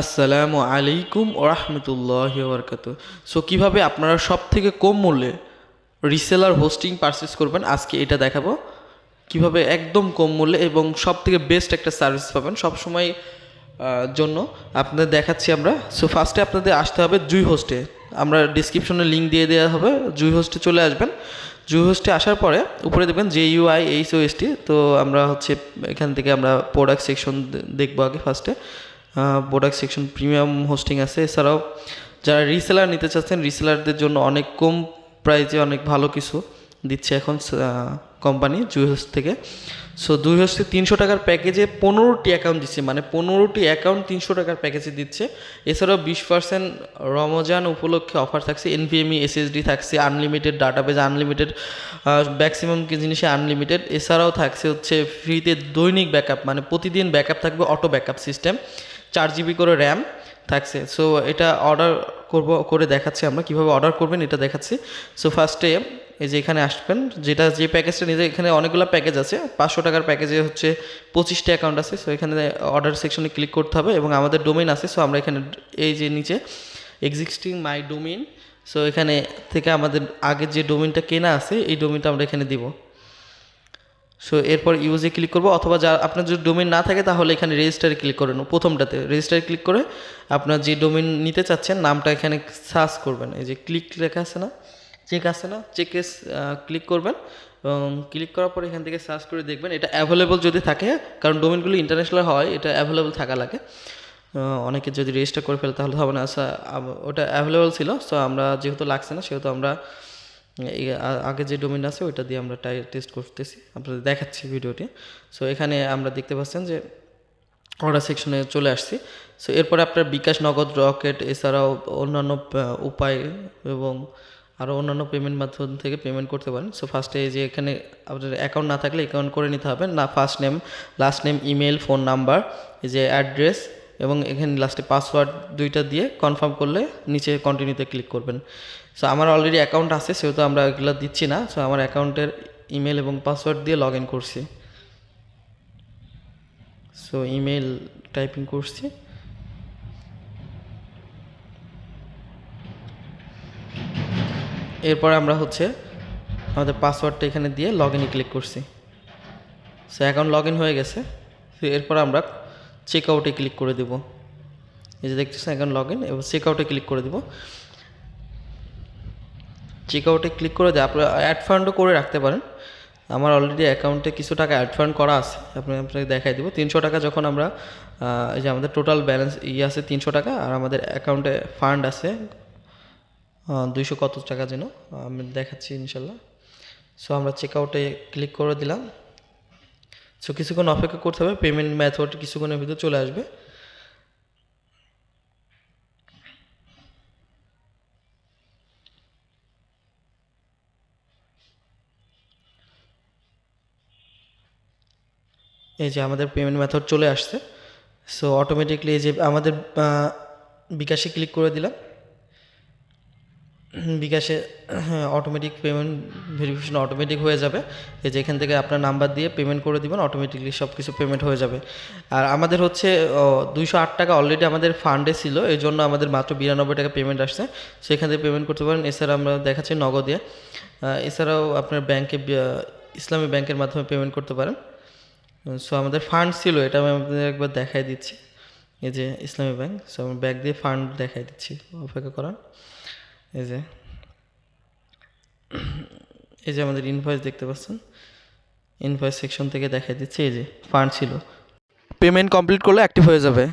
আসসালামু আলাইকুম ওরহমতুল্লাহ বরকাত। সো কীভাবে আপনারা সব থেকে কম মূল্যে রিসেলার হোস্টিং পারচেস করবেন? আজকে এটা দেখাবো। কীভাবে একদম কম মূল্যে এবং সব থেকে বেস্ট একটা সার্ভিস পাবেন সবসময় জন্য। আপনাদের দেখাচ্ছি আমরা। সো ফার্স্টে আপনাদের আসতে হবে জুই হোস্টে আমরা ডিসক্রিপশনে লিঙ্ক দিয়ে দেওয়া হবে। জুই হোস্টে চলে আসবেন। জুই হোস্টে আসার পরে উপরে দেখবেন J UI H O S T তো আমরা হচ্ছে এখান থেকে আমরা প্রোডাক্ট সেকশন দেখব আগে ফার্স্টে প্রোডাক্ট সেকশন প্রিমিয়াম হোস্টিং আছে। এছাড়াও যারা রিসেলার নিতে চাচ্ছেন রিসেলারদের জন্য অনেক কম প্রাইজে অনেক ভালো কিছু দিচ্ছে এখন কোম্পানি জুই হোস্ট থেকে। সো দুই হোস্টে তিনশো টাকার প্যাকেজে পনেরোটি অ্যাকাউন্ট দিচ্ছে। মানে পনেরোটি অ্যাকাউন্ট তিনশো টাকার প্যাকেজে দিচ্ছে। এছাড়াও বিশ পার্সেন্ট রমজান উপলক্ষে অফার থাকছে। এনভিএমই এসএসডি থাকছে। আনলিমিটেড ডাটাবেজ আনলিমিটেড ম্যাক্সিমাম জিনিসে আনলিমিটেড এছাড়াও থাকছে হচ্ছে ফ্রিতে দৈনিক ব্যাকআপ মানে প্রতিদিন ব্যাকআপ থাকবে অটো ব্যাকআপ সিস্টেম চার জিবি করে র্যাম থাকছে। সো এটা অর্ডার করব, করে দেখাচ্ছি আমরা কীভাবে অর্ডার করবেন, এটা দেখাচ্ছি। সো ফার্স্টে এই যে এখানে আসবেন, যেটা যে প্যাকেজটা নিজে এখানে অনেকগুলো প্যাকেজ আছে, পাঁচশো টাকার প্যাকেজে হচ্ছে পঁচিশটা অ্যাকাউন্ট আছে। সো এখানে অর্ডার সেকশনে ক্লিক করতে হবে এবং আমাদের ডোমেন আছে। সো আমরা এখানে এই যে নিচে এক্সিস্টিং মাই ডোমেন সো এখানে থেকে আমাদের আগের যে ডোমেনটা কেনা আছে, এই ডোমেনটা আমরা এখানে দিব। সো এরপর ইউজে ক্লিক করব, অথবা যা, আপনার যদি ডোমেন না থাকে, তাহলে এখানে রেজিস্টারে ক্লিক করবেন প্রথমটাতে রেজিস্টারে ক্লিক করে আপনার যে ডোমেন নিতে চাচ্ছেন, নামটা এখানে সার্চ করবেন। এই যে ক্লিক লেখা আছে না? চেক আছে না? চেকে ক্লিক করবেন। এবং ক্লিক করার পর এখান থেকে সার্চ করে দেখবেন, এটা অ্যাভেলেবল যদি থাকে, কারণ ডোমেনগুলো ইন্টারন্যাশনাল হয়, এটা অ্যাভেলেবল থাকা লাগে। অনেকে যদি রেজিস্টার করে ফেলে, তাহলে হবে না। আচ্ছা ওটা অ্যাভেলেবল ছিল সো আমরা যেহেতু লাগছে না, সেহেতু আমরা আগে যে ডোমেন আছে, ওইটা দিয়ে আমরা টাই টেস্ট করতেছি। আপনাদের দেখাচ্ছি ভিডিওটি। সো এখানে আমরা দেখতে পাচ্ছেন যে অর্ডার সেকশনে চলে আসছি। সো এরপরে আপনার বিকাশ নগদ, রকেট, এছাড়াও অন্যান্য উপায় এবং আরও অন্যান্য পেমেন্ট মাধ্যম থেকে পেমেন্ট করতে পারেন। সো ফার্স্টে যে এখানে আপনার অ্যাকাউন্ট না থাকলে অ্যাকাউন্ট করে নিতে হবে। না first name last name email phone number যে অ্যাড্রেস এবং এখানে লাস্টে পাসওয়ার্ড দুইটা দিয়ে কনফার্ম করলে নিচে কন্টিনিউতে ক্লিক করবেন। সো আমার অলরেডি অ্যাকাউন্ট আছে, সেহেতু আমরা এগুলো দিচ্ছি না। সো আমার অ্যাকাউন্টের ইমেল এবং পাসওয়ার্ড দিয়ে লগ ইন করছি। সো ইমেল টাইপিং করছি। এরপর আমরা হচ্ছে আমাদের পাসওয়ার্ডটা এখানে দিয়ে লগ ইনে ক্লিক করছি। সো অ্যাকাউন্ট লগ ইন হয়ে গেছে। তো এরপর আমরা চেক আউটে ক্লিক করে দেব। এই যে দেখতেছেন অ্যাকাউন্ট লগ ইন এবং চেক আউটে ক্লিক করে দেব। চেক আউটে ক্লিক করে দিয়ে আপনারা অ্যাড ফান্ডও করে রাখতে পারেন। আমার অলরেডি অ্যাকাউন্টে কিছু টাকা অ্যাড ফান্ড করা আছে, আপনি আপনাকে দেখাই দেবো। তিনশো টাকা যখন আমরা এই যে আমাদের টোটাল ব্যালেন্স ইয়ে আছে তিনশো টাকা, আর আমাদের অ্যাকাউন্টে ফান্ড আছে দুইশো কত টাকা যেন, আমি দেখাচ্ছি ইনশাল্লাহ। সো আমরা চেক আউটে ক্লিক করে দিলাম। সো কিছুক্ষণ অপেক্ষা করতে হবে পেমেন্ট মেথড কিছুক্ষণের ভিতরে চলে আসবে। এই যে আমাদের পেমেন্ট মেথড চলে আসছে। সো অটোমেটিকলি এই যে আমাদের বিকাশে ক্লিক করে দিলাম। বিকাশে অটোমেটিক পেমেন্ট ভেরিফিকেশন অটোমেটিক হয়ে যাবে। এই যে এখান থেকে আপনার নাম্বার দিয়ে পেমেন্ট করে দিবেন অটোমেটিকলি সব কিছু পেমেন্ট হয়ে যাবে। আর আমাদের হচ্ছে দুইশো আট টাকা অলরেডি আমাদের ফান্ডে ছিল, এই জন্য আমাদের মাত্র বিরানব্বই টাকা পেমেন্ট আসছে। সেখান থেকে পেমেন্ট করতে পারেন। এছাড়া আমরা দেখাচ্ছি নগদে। এছাড়াও আপনার ব্যাংকে ইসলামী ব্যাংকের মাধ্যমে পেমেন্ট করতে পারেন। সো আমাদের ফান্ড ছিল, এটা আমি আপনাদের একবার দেখাই দিচ্ছি। এই যে ইসলামী ব্যাংক সো আমি ব্যাগ দিয়ে ফান্ড দেখাই দিচ্ছি। অপেক্ষা করান। এই যে। এই যে আমাদের ইনভয়েস দেখতে পাচ্ছেন? ইনভয়েস সেকশন থেকে দেখা দিচ্ছি, এই যে ফান্ড ছিল। পেমেন্ট কমপ্লিট করলে অ্যাক্টিভ হয়ে যাবে।